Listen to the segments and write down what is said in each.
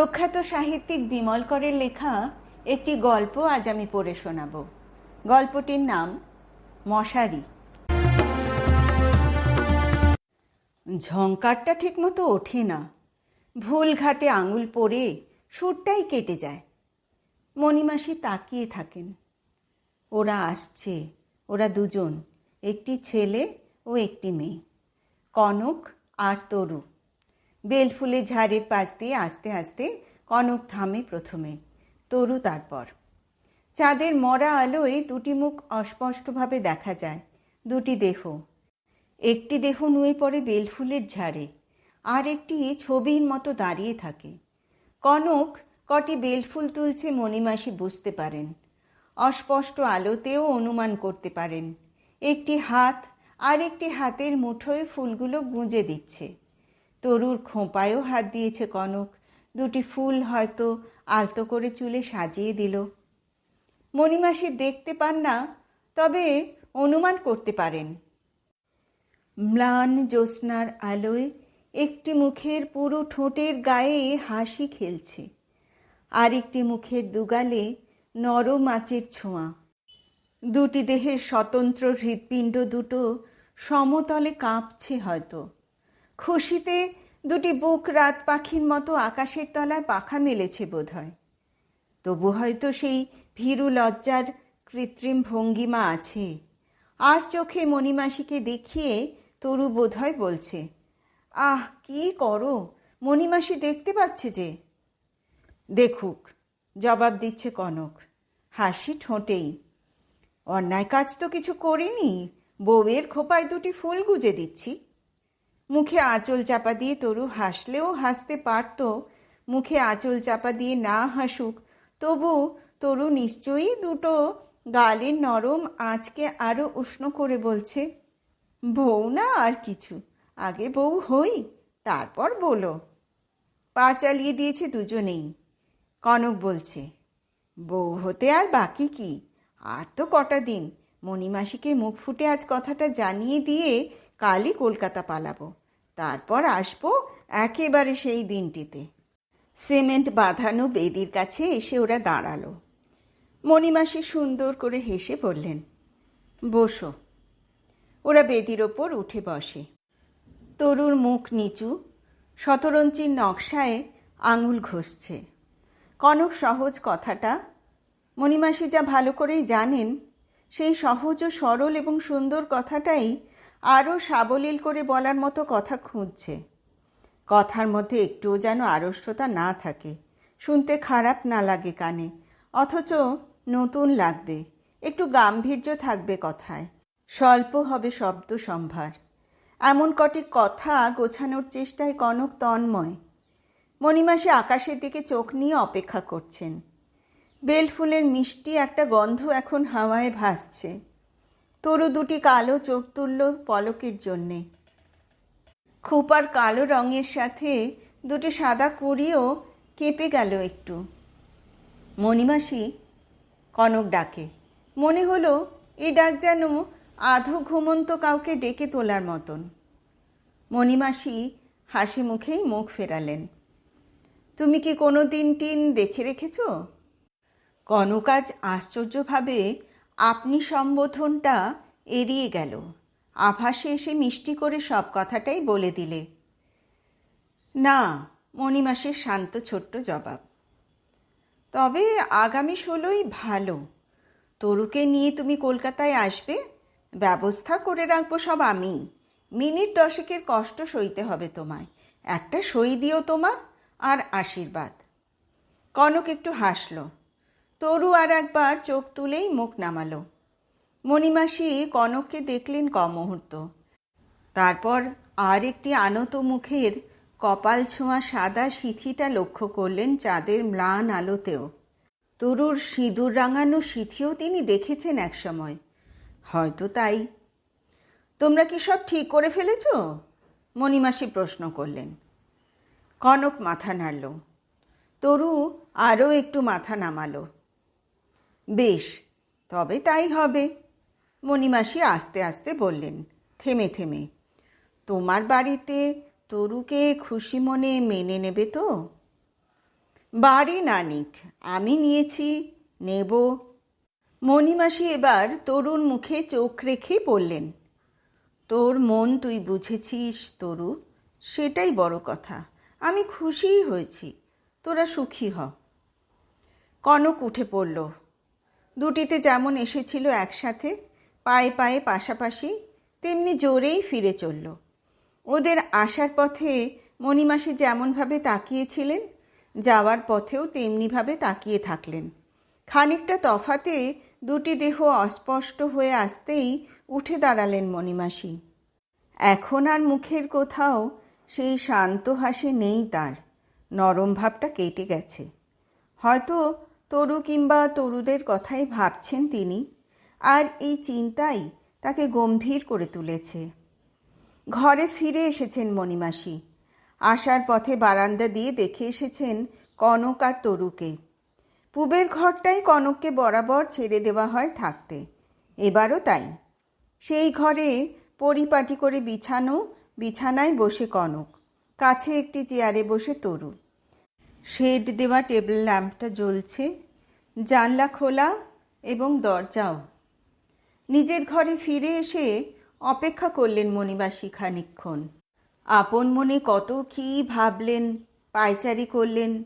প্রখ্যাত সাহিত্যিক বিমল করের লেখা একটি গল্প আজ আমি পড়ে শোনাব। গল্পটির নাম মশারি। ঝঙ্কারটা ঠিকমতো ওঠে না। ভুল ঘাটে আঙুল পড়ে সুরটাই কেটে যায়। মণিমাসি তাকিয়ে থাকেন। ওরা আসছে, ওরা দুজন, একটি ছেলে ও একটি মেয়ে। কনক আর তরু। বেলফুলে ঝাড়ের পাশ দিয়ে আস্তে আস্তে কনক থামে প্রথমে। তরু তারপর। চাঁদের মরা আলোয় দুটি মুখ অস্পষ্টভাবে দেখা যায়। দুটি দেহ। একটি দেহ নুয়ে পড়ে বেলফুলের ঝাড়ে, আর একটি ছবির মতো দাঁড়িয়ে থাকে। কনক কটি বেলফুল তুলছে মণিমাসি বুঝতে পারেন। অস্পষ্ট আলোতেও অনুমান করতে পারেন। একটি হাত আর একটি হাতের মুঠোয় ফুলগুলো গুঁজে দিচ্ছে। তরুর খোঁপায়ও হাত দিয়েছে কনক। দুটি ফুল হয়তো আলতো করে চুলে সাজিয়ে দিল। মণিমাসি দেখতে পান না, তবে অনুমান করতে পারেন। ম্লান জ্যোৎস্নার আলোয় একটি মুখের পুরো ঠোঁটের গায়ে হাসি খেলছে, আর একটি মুখের দুগালে নরম আঁচের ছোঁয়া। দুটি দেহের স্বতন্ত্র হৃৎপিণ্ড দুটো সমতলে কাঁপছে হয়তো। খুশিতে দুটি বুক রাত পাখির মতো আকাশের তলায় পাখা মেলেছে বোধহয়। তবু হয়তো সেই ভীরু লজ্জার কৃত্রিম ভঙ্গিমা আছে। আর চোখে মণিমাসিকে দেখিয়ে তরু বোধহয় বলছে, আহ, কি করো? মণিমাসি দেখতে পাচ্ছে যে। দেখুক, জবাব দিচ্ছে কনক। হাসি ঠোঁটেই। অন্যায় কাজ তো কিছু করিনি। বউয়ের খোপায় দুটি ফুল গুজে দিচ্ছি। মুখে আঁচল চাপা দিয়ে তরু হাসলেও হাসতে পারত। মুখে আঁচল চাপা দিয়ে না হাসুক, তবু তরু নিশ্চয়ই দুটো গালের নরম আঁচকে আরও উষ্ণ করে বলছে, বউ না আর কিছু, আগে বউ হই, তারপর বলো। পা চালিয়ে দিয়েছে দুজনেই। কনক বলছে, বউ হতে আর বাকি কি? আর তো কটা দিন, মণিমাসিকে মুখ ফুটে আজ কথাটা জানিয়ে দিয়ে কালই কলকাতা পালাবো। তারপর আসব একেবারে সেই দিনটিতে। সিমেন্ট বাঁধানো বেদির কাছে এসে ওরা দাঁড়াল। মণিমাসি সুন্দর করে হেসে বললেন, বসো। ওরা বেদির ওপর উঠে বসে। তরুর মুখ নিচু শতরঞ্চির নকশায় আঙুল ঘষছে। কনক সহজ কথাটা, মণিমাসি যা ভালো করেই জানেন, সেই সহজ ও সরল এবং সুন্দর কথাটাই আরও সাবলীল করে বলার মতো কথা খুঁজছে। কথার মধ্যে একটুও যেন আড়ষ্টতা না থাকে। শুনতে খারাপ না লাগে কানে। অথচ নতুন লাগবে। একটু গাম্ভীর্য থাকবে কথায়। স্বল্প হবে শব্দ সম্ভার। এমন কটি কথা গোছানোর চেষ্টায় কনক তন্ময়। মণিমাসে আকাশের দিকে চোখ নিয়ে অপেক্ষা করছেন। বেলফুলের মিষ্টি একটা গন্ধ এখন হাওয়ায় ভাসছে। তরু দুটি কালো চোখ তুলল পলকের জন্যে। খোপার কালো রঙের সাথে দুটি সাদা কুড়িও কেঁপে গেল একটু। মণিমাসি কনক ডাকে। মনে হলো এই ডাক যেন আধো ঘুমন্ত কাউকে ডেকে তোলার মতন। মণিমাসি হাসি মুখেই মুখ ফেরালেন। তুমি কি কোনো দিন টিন দেখে রেখেছ? কনক আজ আশ্চর্যভাবে আপনি সম্বোধনটা এড়িয়ে গেল। আভাসে এসে মিষ্টি করে সব কথাটাই বলে দিলে। না, মণিমাসের শান্ত ছোট্ট জবাব। তবে আগামী ষোলোই ভালো। তরুকে নিয়ে তুমি কলকাতায় আসবে? ব্যবস্থা করে রাখব সব আমি। মিনিট দশেকের কষ্ট সইতে হবে তোমায়। একটা সই দিও তোমার আর আশীর্বাদ। কনক একটু হাসলো। তরু আর একবার চোখ তুলেই মুখ নামালো। মণিমাসি কনককে দেখলেন কমুহূর্ত তারপর আর একটি আনত মুখের কপাল ছোঁয়া সাদা সিথিটা লক্ষ্য করলেন চাঁদের ম্লান আলোতেও। তরুর সিঁদুর রাঙানো সিথিও তিনি দেখেছেন একসময়। হয়তো তাই। তোমরা কি সব ঠিক করে ফেলেছ? মণিমাসি প্রশ্ন করলেন। কনক মাথা নাড়ল। তরু আরও একটু মাথা নামালো। বেশ, তবে তাই হবে। মণিমাসি আস্তে আস্তে বললেন, থেমে থেমে। তোমার বাড়িতে তরুকে খুশি মনে মেনে নেবে তো? বাড়ি নানিক, আমি নিয়েছি, নেব। মণিমাসি এবার তরুর মুখে চোখ রেখে বললেন, তোর মন তুই বুঝেছিস তরু? সেটাই বড় কথা। আমি খুশিই হয়েছি, তোরা সুখী হ। কনক উঠে পড়ল দুটিতে যেমন এসেছিল একসাথে, পায়ে পায়ে পাশাপাশি, তেমনি জোরেই ফিরে চলল। ওদের আসার পথে মণিমাসি যেমনভাবে তাকিয়েছিলেন, যাওয়ার পথেও তেমনিভাবে তাকিয়ে থাকলেন। খানিকটা তফাতে দুটি দেহ অস্পষ্ট হয়ে আসতেই উঠে দাঁড়ালেন মণিমাসি। এখন আর মুখের কোথাও সেই শান্ত হাসি নেই তার, নরম ভাবটা কেটে গেছে। হয়তো তরু কিংবা তরুদের কথাই ভাবছেন তিনি, আর এই চিন্তাই তাকে গম্ভীর করে তুলেছে। ঘরে ফিরে এসেছেন মণিমাসি। আসার পথে বারান্দা দিয়ে দেখে এসেছেন কনক আর তরুকে। পুবের ঘরটাই কনককে বরাবর ছেড়ে দেওয়া হয় থাকতে। এবারও তাই। সেই ঘরে পরিপাটি করে বিছানো, বিছানায় বসে কনক। কাছে একটি চেয়ারে বসে তরু। শেড দেওয়া টেবিল ল্যাম্পটা জ্বলছে, জানলা খোলা এবং দরজাও। নিজের ঘরে ফিরে এসে অপেক্ষা করলেন মণিবাসী খানিক্ষণ আপন মনে কত কী ভাবলেন, পায়চারি করলেন,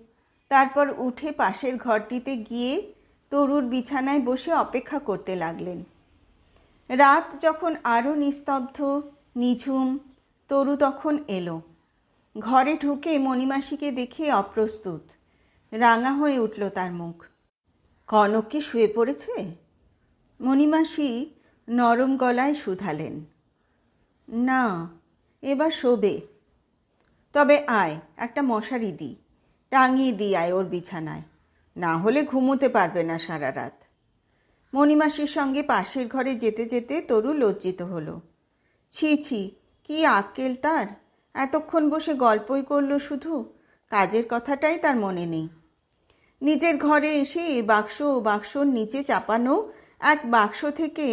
তারপর উঠে পাশের ঘরটিতে গিয়ে তরুর বিছানায় বসে অপেক্ষা করতে লাগলেন। রাত যখন আরও নিস্তব্ধ, নিঝুম, তরু তখন এলো। ঘরে ঢুকে মণিমাসিকে দেখে অপ্রস্তুত। রাঙা হয়ে উঠল তার মুখ। কনক কি শুয়ে পড়েছে? মণিমাসি নরম গলায় শুধালেন। না, এবার শোবে। তবে আয়, একটা মশারি দি। টাঙিয়ে দি আয় ওর বিছানায়। না হলে ঘুমোতে পারবে না সারা রাত। মণিমাসির সঙ্গে পাশের ঘরে যেতে যেতে তরু লজ্জিত হলো। ছি ছি, কি আক্কেল তার? এতক্ষণ বসে গল্পই করল শুধু। কাজের কথাটাই তার মনে নেই। নিজের ঘরে এসে বাক্স বাক্সর নিচে চাপানো এক বাক্স থেকে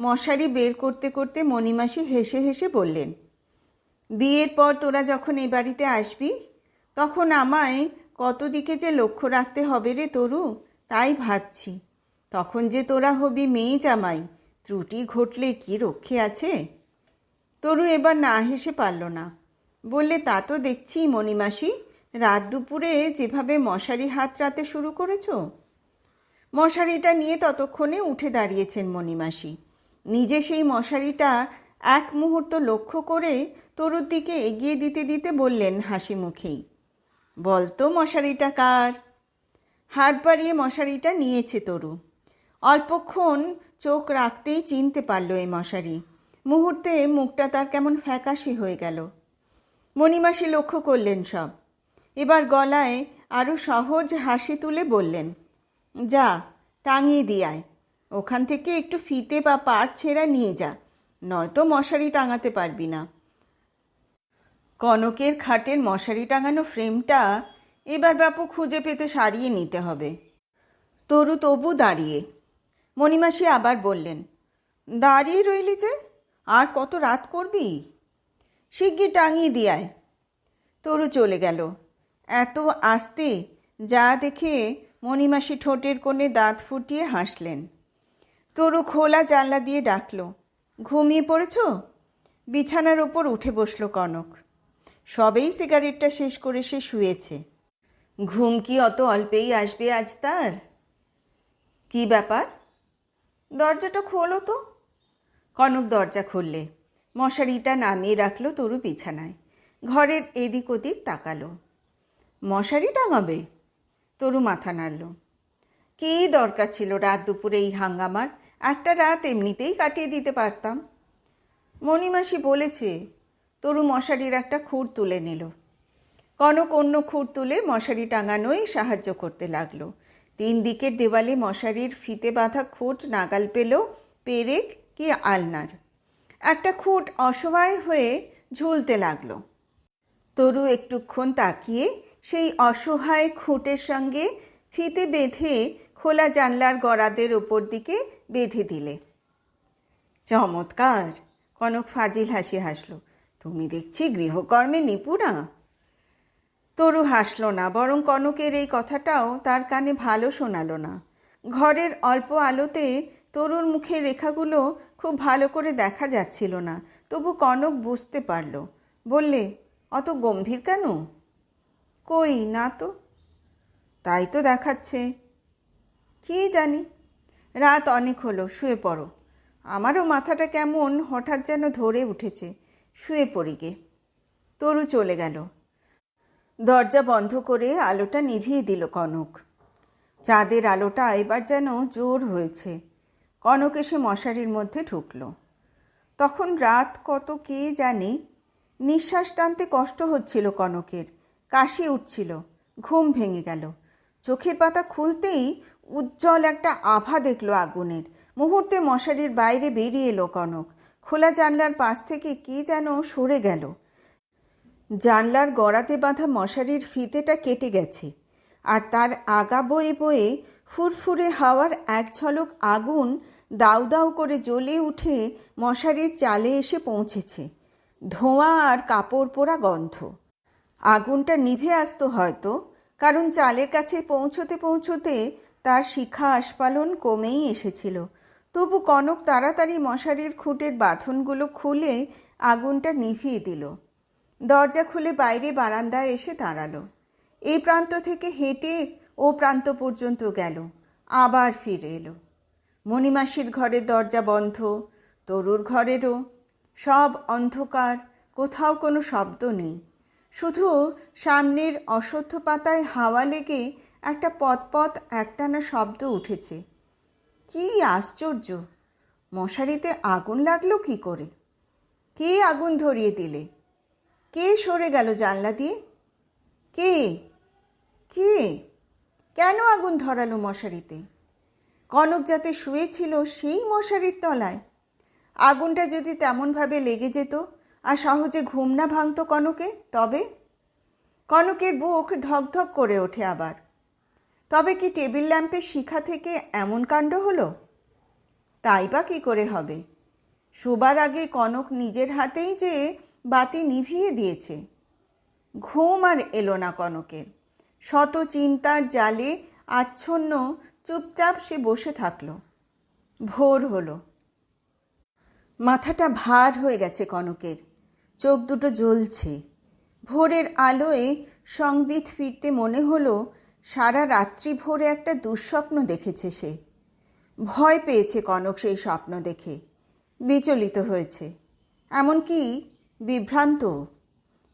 মশারি বের করতে করতে মণিমাসি হেসে হেসে বললেন, বিয়ের পর তোরা যখন এই বাড়িতে আসবি, তখন আমায় কত দিকে যে লক্ষ্য রাখতে হবে রে তরু, তাই ভাবছি। তখন যে তোরা হবি মেয়ে জামাই, ত্রুটি ঘটলে কি রক্ষে আছে? তরু এবার না হেসে পারল না। বললে, তা তো দেখছি মণিমাসি, রাত দুপুরে যেভাবে মশারি হাত রাতে শুরু করেছ? মশারিটা নিয়ে ততক্ষণে উঠে দাঁড়িয়েছেন মণিমাসি। নিজে সেই মশারিটা এক মুহূর্ত লক্ষ্য করে তরুর দিকে এগিয়ে দিতে দিতে বললেন হাসি মুখেই, বলতো মশারিটা কার? হাত বাড়িয়ে মশারিটা নিয়েছে তরু। অল্পক্ষণ চোখ রাখতেই চিনতে পারল এই মশারি। মুহূর্তে মুখটা তার কেমন ফ্যাকাশি হয়ে গেল। মণিমাসি লক্ষ্য করলেন সব। এবার গলায় আরও সহজ হাসি তুলে বললেন, যা, টাঙিয়ে দিয়ায় ওখান থেকে একটু ফিতে বা পাট ছেঁড়া নিয়ে যা, নয়তো মশারি টাঙাতে পারবি না। কনকের খাটের মশারি টাঙানো ফ্রেমটা এবার বাপু খুঁজে পেতে সারিয়ে নিতে হবে। তরু তবু দাঁড়িয়ে। মণিমাসি আবার বললেন, দাঁড়িয়ে রইলি যে, আর কত রাত করবি? শিগগির টাঙিয়ে দিয়ায় তরু চলে গেল। এত আস্তে যা দেখে মণিমাসি ঠোঁটের কোণে দাঁত ফুটিয়ে হাসলেন। তরু খোলা জানলা দিয়ে ডাকল, ঘুমিয়ে পড়েছ? বিছানার ওপর উঠে বসল কনক। সবেই সিগারেটটা শেষ করে সে শুয়েছে। ঘুম কি অত অল্পেই আসবে আজ তার? কি ব্যাপার? দরজাটা খোলো তো। কনক দরজা খুললে। মশারিটা নামিয়ে রাখল তরু বিছানায়। ঘরের এদিক ওদিক তাকালো। মশারি টাঙাবে তরু মাথা নাড়ল। কী দরকার ছিল রাত দুপুরে এই হাঙ্গামার? একটা রাত এমনিতেই কাটিয়ে দিতে পারতাম। মণিমাসি বলেছে, তরু মশারির একটা খুঁড় তুলে নিল। কনক অন্য খুঁড় তুলে মশারি টাঙানোই সাহায্য করতে লাগল। তিন দিকের দেওয়ালে মশারির ফিতে বাঁধা খুঁট নাগাল পেল পেরেক কি আলনার। একটা খুঁট অসহায় হয়ে ঝুলতে লাগল। তরু একটুক্ষণ তাকিয়ে সেই অসহায় খুঁটের সঙ্গে ফিতে বেঁধে খোলা জানলার গড়াদের ওপর দিকে বেঁধে দিলে। চমৎকার! কনক ফাজিল হাসি হাসলো। তুমি দেখছি গৃহকর্মে নিপুণা। তরু হাসলো না, বরং কনকের এই কথাটাও তার কানে ভালো শোনালো না। ঘরের অল্প আলোতে তরুর মুখের রেখাগুলো খুব ভালো করে দেখা যাচ্ছিল না। তবু কনক বুঝতে পারল। বললে, অত গম্ভীর কেন? কই, না তো। তাই তো দেখাচ্ছে। কি জানি? রাত অনেক হলো, শুয়ে পড়ো। আমারও মাথাটা কেমন হঠাৎ যেন ধরে উঠেছে। শুয়ে পড়ি গে। তরু চলে গেল। দরজা বন্ধ করে আলোটা নিভিয়ে দিল কনক। চাঁদের আলোটা এবার যেন জোর হয়েছে। কনক এসে মশারির মধ্যে ঢুকল। তখন রাত কত কে জানে? নিঃশ্বাস টানতে কষ্ট হচ্ছিল কনকের। কাশি উঠছিল, ঘুম ভেঙে গেল। চোখের পাতা খুলতেই উজ্জ্বল একটা আভা দেখল আগুনের। মুহূর্তে মশারির বাইরে বেরিয়ে এলো কনক। খোলা জানলার পাশ থেকে কি যেন সরে গেল। জানলার গড়াতে বাঁধা মশারির ফিতেটা কেটে গেছে। আর তার আগা বয়ে বয়ে ফুরফুরে হাওয়ার এক ঝলক আগুন দাউ দাউ করে জ্বলে উঠে মশারির চালে এসে পৌঁছেছে। ধোঁয়া আর কাপড় পোড়া গন্ধ। আগুনটা নিভে আসতো হয়তো, কারণ চালের কাছে পৌঁছতে পৌঁছতে তার শিখা আস্পালন কমেই এসেছিল। তবু কনক তাড়াতাড়ি মশারির খুঁটের বাঁধনগুলো খুলে আগুনটা নিভিয়ে দিল। দরজা খুলে বাইরে বারান্দায় এসে দাঁড়াল। এই প্রান্ত থেকে হেঁটে ও প্রান্ত পর্যন্ত গেল। আবার ফিরে এলো। মণিমাসির ঘরের দরজা বন্ধ, তরুর ঘরেরও। সব অন্ধকার, কোথাও কোনো শব্দ নেই। শুধু সামনের অশ্বত্থ পাতায় হাওয়া লেগে একটা পথপথ একটানা শব্দ উঠেছে। কি আশ্চর্য! মশারিতে আগুন লাগল কি করে? কে আগুন ধরিয়ে দিলে? কে সরে গেল জানলা দিয়ে? কে? কে? কেন আগুন ধরালো মশারিতে? কনক যাতে শুয়েছিল সেই মশারির তলায়। আগুনটা যদি তেমনভাবে লেগে যেত আর সহজে ঘুম না ভাঙত কনকে তবে? কনকের বুক ধকধক করে ওঠে আবার। তবে কি টেবিল ল্যাম্পের শিখা থেকে এমন কাণ্ড হলো? তাই বা কী করে হবে? শোবার আগে কনক নিজের হাতেই যে বাতি নিভিয়ে দিয়েছে। ঘুম আর এলো না কনকের। শত চিন্তার জালে আচ্ছন্ন চুপচাপ সে বসে থাকল। ভোর হলো। মাথাটা ভার হয়ে গেছে কনকের। চোখ দুটো জ্বলছে। ভোরের আলোয় সংবিত ফিরতে মনে হলো, সারা রাত্রি ভোরে একটা দুঃস্বপ্ন দেখেছে সে। ভয় পেয়েছে কনক সেই স্বপ্ন দেখে। বিচলিত হয়েছে। এমনকি বিভ্রান্ত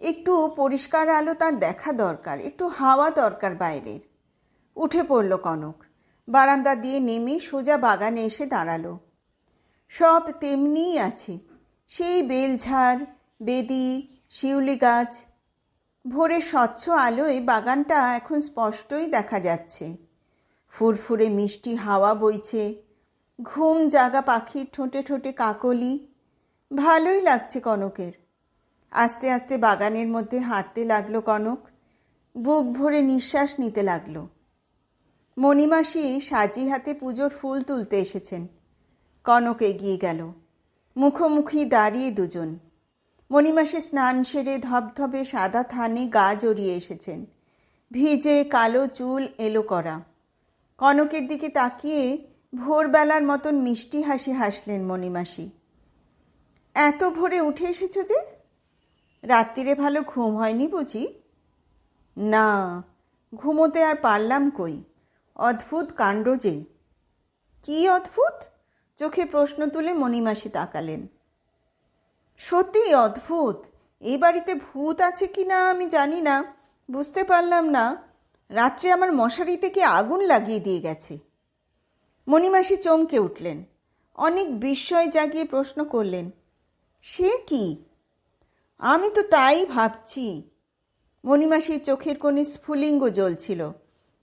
একটু পরিষ্কার আলো তার দেখা দরকার, একটু হাওয়া দরকার বাইরের। উঠে পড়ল কনক। বারান্দা দিয়ে নেমে সোজা বাগানে এসে দাঁড়াল। সব তেমনিই আছে। সেই বেলঝাড়, বেদি, শিউলি গাছ। ভোরের স্বচ্ছ আলোয় বাগানটা এখন স্পষ্টই দেখা যাচ্ছে। ফুরফুরে মিষ্টি হাওয়া বইছে। ঘুম জাগা পাখির ঠোঁটে ঠোঁটে কাকলি। ভালোই লাগছে কনকের। আস্তে আস্তে বাগানের মধ্যে হাঁটতে লাগল কনক। বুক ভরে নিঃশ্বাস নিতে লাগল। মণিমাসি সাজি হাতে পুজোর ফুল তুলতে এসেছেন। কনক এগিয়ে গেল। মুখোমুখি দাঁড়িয়ে দুজন। মণিমাসে স্নান সেরে ধবধবে সাদা থানে গা জড়িয়ে এসেছেন। ভিজে কালো চুল এলো করা। কনকের দিকে তাকিয়ে ভোরবেলার মতন মিষ্টি হাসি হাসলেন মণিমাসি। এত ভোরে উঠে এসেছ যে? রাত্রিরে ভালো ঘুম হয়নি বুঝি? না, ঘুমোতে আর পারলাম কই? অদ্ভুত কাণ্ড যে। কি অদ্ভুত? চোখে প্রশ্ন তুলে মণিমাসি তাকালেন। সত্যি অদ্ভুত। এই বাড়িতে ভূত আছে কি না আমি জানি না, বুঝতে পারলাম না। রাত্রে আমার মশারি থেকে আগুন লাগিয়ে দিয়ে গেছে? মণিমাসি চমকে উঠলেন। অনেক বিস্ময় জাগিয়ে প্রশ্ন করলেন, সে কি? আমি তো তাই ভাবছি। মণিমাসির চোখের কোণে স্ফুলিঙ্গ জ্বলছিল,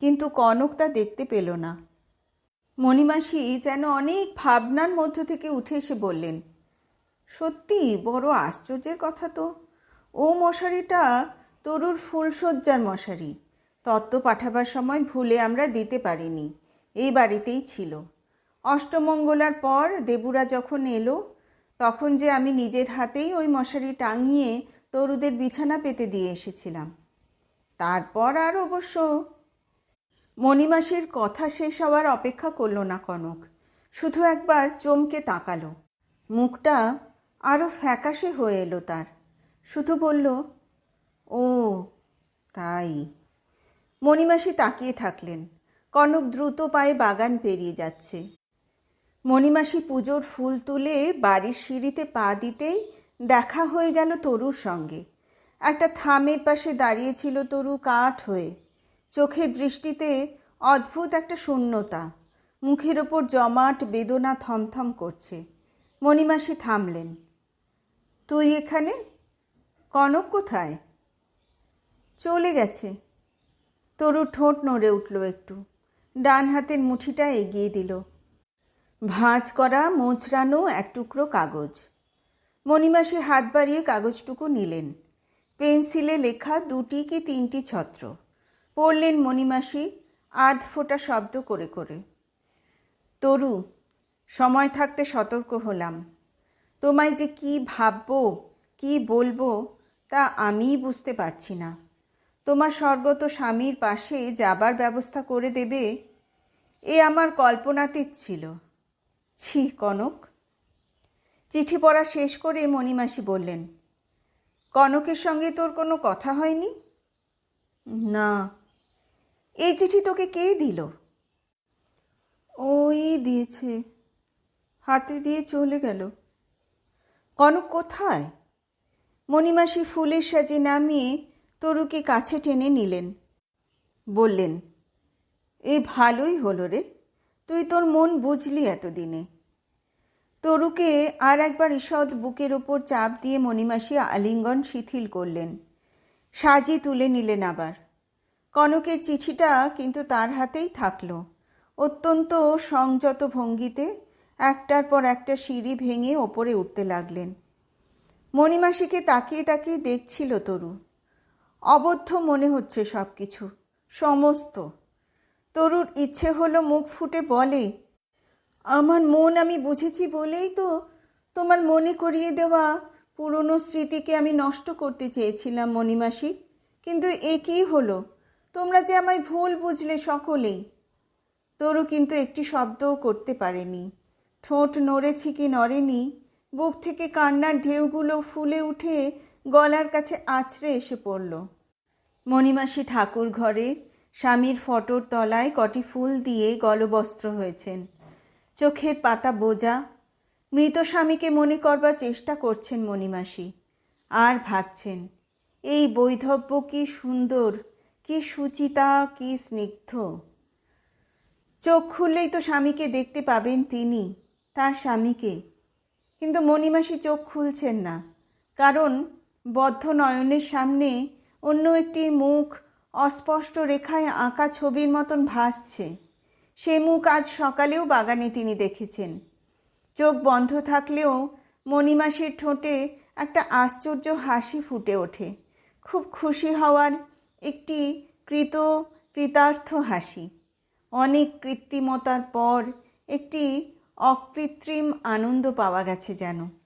কিন্তু কনক তা দেখতে পেল না। মণিমাসি যেন অনেক ভাবনার মধ্য থেকে উঠে এসে বললেন, সত্যি, বড় আশ্চর্যের কথা তো। ও মশারিটা তরুর ফুলসজ্জার মশারি। তত্ত্ব পাঠাবার সময় ভুলে আমরা দিতে পারিনি, এই বাড়িতেই ছিল। অষ্টমঙ্গলার পর দেবুরা যখন এলো তখন যে আমি নিজের হাতেই ওই মশারি টাঙিয়ে তরুদের বিছানা পেতে দিয়ে এসেছিলাম। তারপর আর অবশ্য মণিমাসির কথা শেষ হওয়ার অপেক্ষা করল না কনক। শুধু একবার চমকে তাকালো। মুখটা আরও ফ্যাকাশে হয়ে এলো তার। শুধু বলল, ও, তাই। মণিমাসি তাকিয়ে থাকলেন। কনক দ্রুত পায়ে বাগান পেরিয়ে যাচ্ছে। মণিমাসি পুজোর ফুল তুলে বাড়ির সিঁড়িতে পা দিতেই দেখা হয়ে গেল তরুর সঙ্গে। একটা থামের পাশে দাঁড়িয়েছিল তরু কাঠ হয়ে। চোখের দৃষ্টিতে অদ্ভুত একটা শূন্যতা। মুখের ওপর জমাট বেদনা থমথম করছে। মণিমাসি থামলেন। তুই এখানে? কনক কোথায়? চলে গেছে। তরু ঠোঁট নড়ে উঠল একটু। ডান হাতের মুঠিটা এগিয়ে দিল। ভাঁজ করা, মোচড়ানো এক টুকরো কাগজ। মণিমাসি হাত বাড়িয়ে কাগজটুকু নিলেন। পেন্সিলে লেখা দুটি কি তিনটি ছত্র। পড়লেন মণিমাসি আধ ফোঁটা শব্দ করে করে। তরু, সময় থাকতে সতর্ক হলাম। তোমায় যে কি ভাববো, কি বলব, তা আমিই বুঝতে পারছি না। তোমার স্বর্গত স্বামীর পাশে যাবার ব্যবস্থা করে দেবে, এ আমার কল্পনাতীত ছিল। ছি, কনক। চিঠি পড়া শেষ করে মণিমাসি বললেন, কনকের সঙ্গে তোর কোনো কথা হয়নি? না। এই চিঠি তোকে কে দিল? ওই দিয়েছে। হাতে দিয়ে চলে গেল। কনক কোথায়? মণিমাসি ফুলের সাজে নামিয়ে তরুকে কাছে টেনে নিলেন। বললেন, এ ভালোই হলো রে। তুই তোর মন বুঝলি এতদিনে। তরুকে আর একবার ঈষৎ বুকের ওপর চাপ দিয়ে মণিমাসি আলিঙ্গন শিথিল করলেন। সাজি তুলে নিলেন আবার। কনকের চিঠিটা কিন্তু তার হাতেই থাকল। অত্যন্ত সংযত ভঙ্গিতে একটার পর একটা সিঁড়ি ভেঙে ওপরে উঠতে লাগলেন। মণিমাসিকে তাকিয়ে তাকিয়ে দেখছিল তরু। অবদ্ধ মনে হচ্ছে সব কিছু সমস্ত। তরুর ইচ্ছে হলো মুখ ফুটে বলে, আমার মন আমি বুঝেছি বলেই তো তোমার মনে করিয়ে দেওয়া পুরনো স্মৃতিকে আমি নষ্ট করতে চেয়েছিলাম, মণিমাসি। কিন্তু এ কী হলো? তোমরা যে আমায় ভুল বুঝলে সকলেই। তরু কিন্তু একটি শব্দও করতে পারেনি। ঠোঁট নড়েছি কি নড়েনি, বুক থেকে কান্নার ঢেউগুলো ফুলে উঠে গলার কাছে আছড়ে এসে পড়ল। মণিমাসি ঠাকুর ঘরে স্বামীর ফটোর তলায় কটি ফুল দিয়ে গলবস্ত্র হয়েছেন। চোখের পাতা বোঝা। মৃত স্বামীকে মনে করবার চেষ্টা করছেন মণিমাসি। আর ভাবছেন, এই বৈধব্য কি সুন্দর, কি সুচিতা, কি স্নিগ্ধ? চোখ খুললেই তো স্বামীকে দেখতে পাবেন তিনি, তার স্বামীকে। কিন্তু মণিমাসি চোখ খুলছেন না, কারণ বদ্ধ নয়নের সামনে অন্য একটি মুখ অস্পষ্ট রেখায় আঁকা ছবির মতন ভাসছে। সে মুখ আজ সকালেও বাগানে তিনি দেখেছেন। চোখ বন্ধ থাকলেও মণিমাসির ঠোঁটে একটা আশ্চর্য হাসি ফুটে ওঠে। খুব খুশি হওয়ার একটি কৃত কৃতার্থ হাসি। অনেক কৃত্রিমতার পর একটি অকৃত্রিম আনন্দ পাওয়া গেছে যেন।